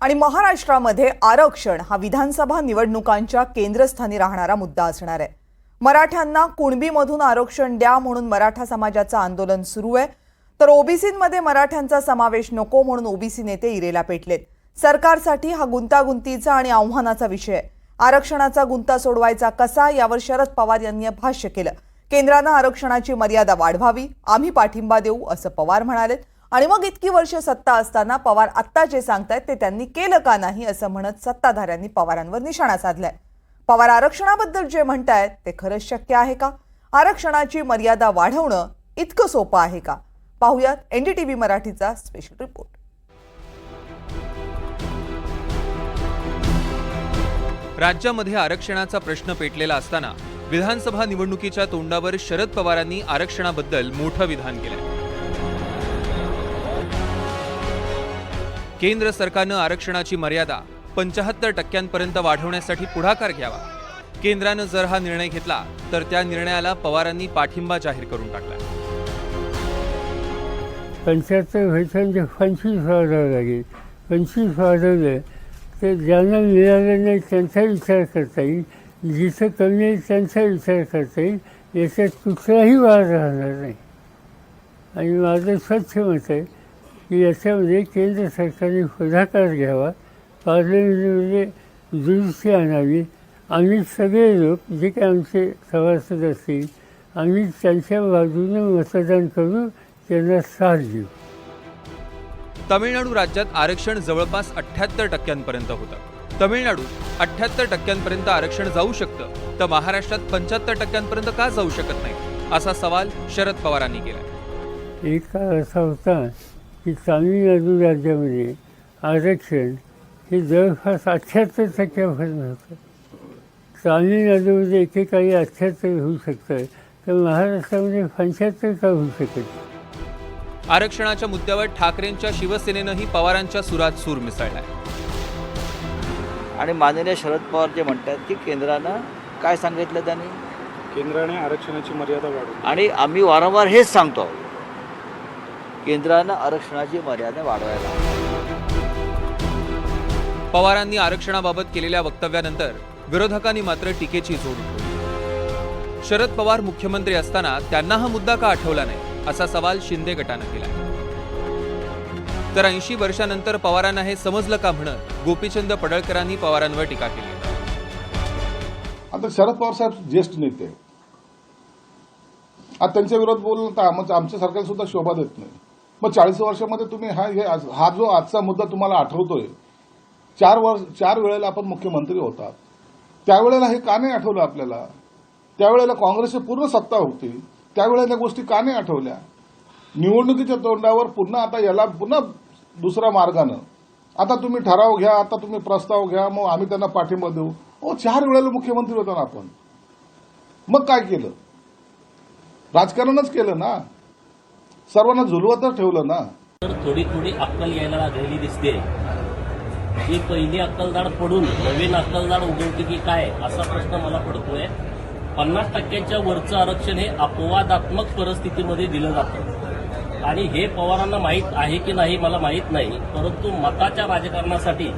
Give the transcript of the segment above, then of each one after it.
आणि महाराष्ट्रामध्ये आरक्षण हा विधानसभा निवडणुकांच्या केंद्रस्थानी राहणारा मुद्दा असणार आहे. मराठ्यांना कुणबीमधून आरक्षण द्या म्हणून मराठा समाजाचं आंदोलन सुरू आहे. तर ओबीसीमध्ये मराठ्यांचा समावेश नको म्हणून ओबीसी नेते इरेला पेटलेत. सरकारसाठी हा गुंतागुंतीचा आणि आव्हानाचा विषय आहे. आरक्षणाचा गुंता सोडवायचा कसा यावर शरद पवार यांनी भाष्य केलं. केंद्रानं आरक्षणाची मर्यादा वाढवावी आम्ही पाठिंबा देऊ असं पवार म्हणालेत. आणि मग इतकी वर्ष सत्ता असताना पवार आत्ता जे सांगतायत ते त्यांनी केलं का नाही असं म्हणत सत्ताधाऱ्यांनी पवारांवर निशाणा साधलाय. पवार आरक्षणाबद्दल जे म्हणतायत ते खरंच शक्य आहे का? आरक्षणाची मर्यादा वाढवणं इतकं सोपं आहे का? पाहुयात एनडीटीव्ही मराठीचा स्पेशल रिपोर्ट राज्यामध्ये आरक्षणाचा प्रश्न पेटलेला असताना विधानसभा निवडणुकीच्या तोंडावर शरद पवारांनी आरक्षणाबद्दल मोठं विधान केलं केंद्र सरकारनं आरक्षणाची मर्यादा पंचाहत्तर टक्क्यांपर्यंत वाढवण्यासाठी पुढाकार घ्यावा. केंद्रानं जर हा निर्णय घेतला तर त्या निर्णयाला पवारांनी पाठिंबा जाहीर करून टाकला. पंचाहत्तर व्हायचं पंचवीस वाढवावं लागेल पंचवीस वाढवलं तर ज्यांना मिळालं नाही त्यांचा विचार करता येईल. जिथं कमी आहे त्यांचा विचार करता येईल. याच्यात कुठलाही वाद राहणार नाही. आणि माझं स्वच्छ मत आहे की याच्यामध्ये केंद्र सरकारने पुढाकार घ्यावा. पार्लमेंटमध्ये दुरुस्ती आणावी. आम्ही सगळे लोक जे काही आमचे सभासद असतील आम्ही त्यांच्या बाजूने मतदान करू त्यांना साथ देऊ. तामिळनाडू राज्यात आरक्षण जवळपास अठ्ठ्याहत्तर टक्क्यांपर्यंत होतं. तमिळनाडूत अठ्ठ्याहत्तर टक्क्यांपर्यंत आरक्षण जाऊ शकतं तर महाराष्ट्रात पंच्याहत्तर टक्क्यांपर्यंत का जाऊ शकत नाही? असा सवाल शरद पवारांनी केला एक काळ असा होता की तामिळनाडू राज्यामध्ये आरक्षण हे जवळपास अठ्ठ्याहत्तर टक्क्यापर्यंत होतं तामिळनाडूमध्ये एकेकाळी अठ्ठ्याहत्तर होऊ शकतं तर महाराष्ट्रामध्ये पंच्याहत्तर का होऊ शकत? आरक्षणाच्या मुद्द्यावर ठाकरेंच्या शिवसेनेनंही पवारांच्या सुरात सूर मिसळलाय आणि माननीय शरद पवार जे म्हणतात की केंद्रानं काय सांगितलं त्यांनी केंद्राने आरक्षणाची मर्यादा वाढवली आणि आम्ही वारंवार हेच सांगतो आहोत. केंद्रानं आरक्षणाची मर्यादा वाढवायला. पवारांनी आरक्षणाबाबत केलेल्या वक्तव्यानंतर विरोधकांनी मात्र टीकेची जोड उठवली शरद पवार मुख्यमंत्री असताना त्यांना हा मुद्दा का आठवला नाही असा सवाल शिंदे गटानं केला तर ऐंशी वर्षानंतर पवारांना हे समजलं का म्हणत गोपीचंद पडळकरांनी पवारांवर टीका केली आता शरद पवार साहेब ज्येष्ठ नेते. आता त्यांच्या विरोध बोललं तर आम- आमच्या सरकारला सुद्धा शोभा देत नाही मग चाळीस वर्षामध्ये तुम्ही हा हे आज- हा जो आजचा मुद्दा तुम्हाला आठवतोय चार वर्ष चार वेळेला आपण मुख्यमंत्री होतात. त्यावेळेला हे का नाही आठवलं आपल्याला? त्यावेळेला काँग्रेसची पूर्ण सत्ता होती. त्यावेळेला या गोष्टी का नाही आठवल्या? निवडणुकीच्या तोंडावर पुन्हा आता याला पुन्हा दुसऱ्या मार्गानं. आता तुम्ही ठराव घ्या आता तुम्ही प्रस्ताव घ्या मग आम्ही त्यांना पाठिंबा देऊ. ओ चार वेळेला मुख्यमंत्री होता ना आपण. मग काय केलं? राजकारणच केलं ना? सर्वांना झुलवतच ठेवलं ना. तर थोडी थोडी अक्कल यायला लागलेली दिसते. ही पहिली अक्कलदाड पडून नवीन अक्कलदाड उगवते की काय असा प्रश्न मला पडतोय. पन्नास टक्क्यांच्या वरचं आरक्षण हे अपवादात्मक परिस्थितीमध्ये दिलं जातं. आणि हे पवारांना माहीत आहे की नाही मला माहीत नाही. परंतु मताच्या राजकारणासाठी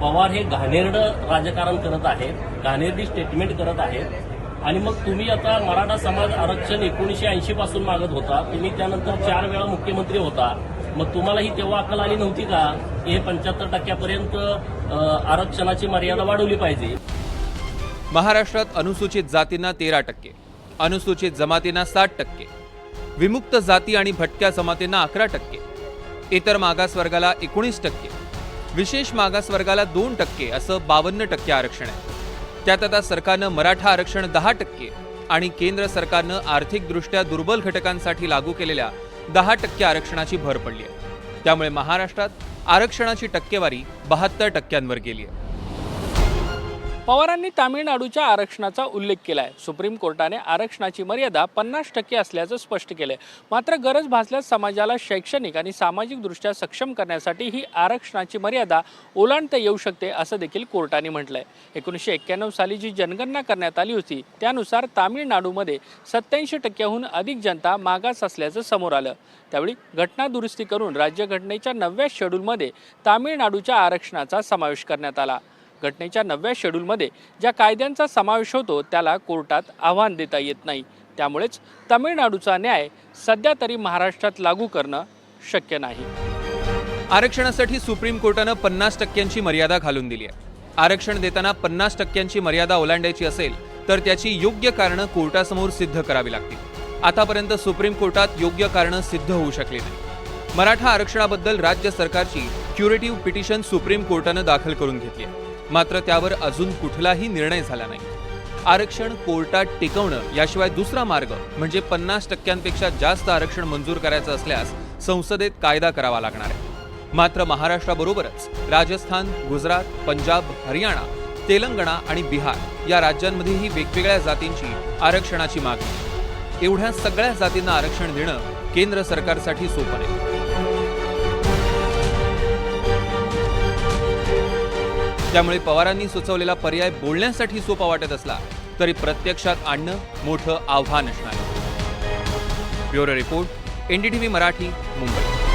पवार हे घाणेरडं राजकारण करत आहेत घाणेरडी स्टेटमेंट करत आहेत. आणि मग तुम्ही आता मराठा समाज आरक्षण एकोणीशे ऐंशी पासून मागत होता. तुम्ही त्यानंतर चार वेळा मुख्यमंत्री होता. मग तुम्हाला ही तेव्हा अकल आली नव्हती का? की हे पंच्याहत्तर टक्क्यापर्यंत आरक्षणाची मर्यादा वाढवली पाहिजे. महाराष्ट्रात अनुसूचित जातींना तेरा टक्के अनुसूचित जमातींना साठ टक्के विमुक्त जाती आणि भटक्या जमातींना अकरा टक्के इतर मागासवर्गाला एकोणीस टक्के विशेष मागासवर्गाला दोन टक्के असं बावन्न टक्के आरक्षण आहे. त्यात आता सरकारनं मराठा आरक्षण दहा टक्के आणि केंद्र सरकारनं आर्थिकदृष्ट्या दुर्बल घटकांसाठी लागू केलेल्या दहा टक्के आरक्षणाची भर पडली आहे. त्यामुळे महाराष्ट्रात आरक्षणाची टक्केवारी बहात्तर टक्क्यांवर गेली आहे. पवारांनी तामिळनाडूच्या आरक्षणाचा उल्लेख केला आहे सुप्रीम कोर्टाने आरक्षणाची मर्यादा पन्नास टक्के असल्याचं स्पष्ट केलं आहे मात्र गरज भासल्यास समाजाला शैक्षणिक आणि सामाजिकदृष्ट्या सक्षम करण्यासाठी ही आरक्षणाची मर्यादा ओलांडता येऊ शकते असं देखील कोर्टाने म्हटलं आहे एकोणीसशे एक्क्याण्णव साली जी जनगणना करण्यात आली होती त्यानुसार तामिळनाडूमध्ये सत्याऐंशी टक्क्याहून अधिक जनता मागास असल्याचं समोर आलं. त्यावेळी घटना दुरुस्ती करून राज्यघटनेच्या नवव्या शेड्यूलमध्ये तामिळनाडूच्या आरक्षणाचा समावेश करण्यात आला. घटनेच्या नवव्या शेड्यूलमध्ये ज्या कायद्यांचा समावेश होतो त्याला कोर्टात आव्हान देता येत नाही. त्यामुळेच तामिळनाडूचा न्याय सध्या तरी महाराष्ट्रात लागू करणं शक्य नाही. आरक्षणासाठी सुप्रीम कोर्टानं पन्नास टक्क्यांची मर्यादा घालून दिली आहे. आरक्षण देताना पन्नास टक्क्यांची मर्यादा ओलांडायची असेल तर त्याची योग्य कारणं कोर्टासमोर सिद्ध करावी लागतील. आतापर्यंत सुप्रीम कोर्टात योग्य कारणं सिद्ध होऊ शकली नाही. मराठा आरक्षणाबद्दल राज्य सरकारची क्युरेटिव्ह पिटिशन सुप्रीम कोर्टानं दाखल करून घेतली आहे. मात्र त्यावर अजून कुठलाही निर्णय झाला नाही. आरक्षण कोर्टात टिकवणं याशिवाय दुसरा मार्ग म्हणजे पन्नास टक्क्यांपेक्षा जास्त आरक्षण मंजूर करायचं असल्यास संसदेत कायदा करावा लागणार आहे. मात्र महाराष्ट्राबरोबरच राजस्थान गुजरात पंजाब हरियाणा तेलंगणा आणि बिहार या राज्यांमध्येही वेगवेगळ्या जातींची आरक्षणाची मागणी. एवढ्या सगळ्या जातींना आरक्षण देणं केंद्र सरकारसाठी सोपं नाही. त्यामुळे पवारांनी सुचवलेला पर्याय बोलण्यासाठी सोपा वाटत असला तरी प्रत्यक्षात आणणं मोठं आव्हान असणार. Bureau report NDTV Marathi Mumbai.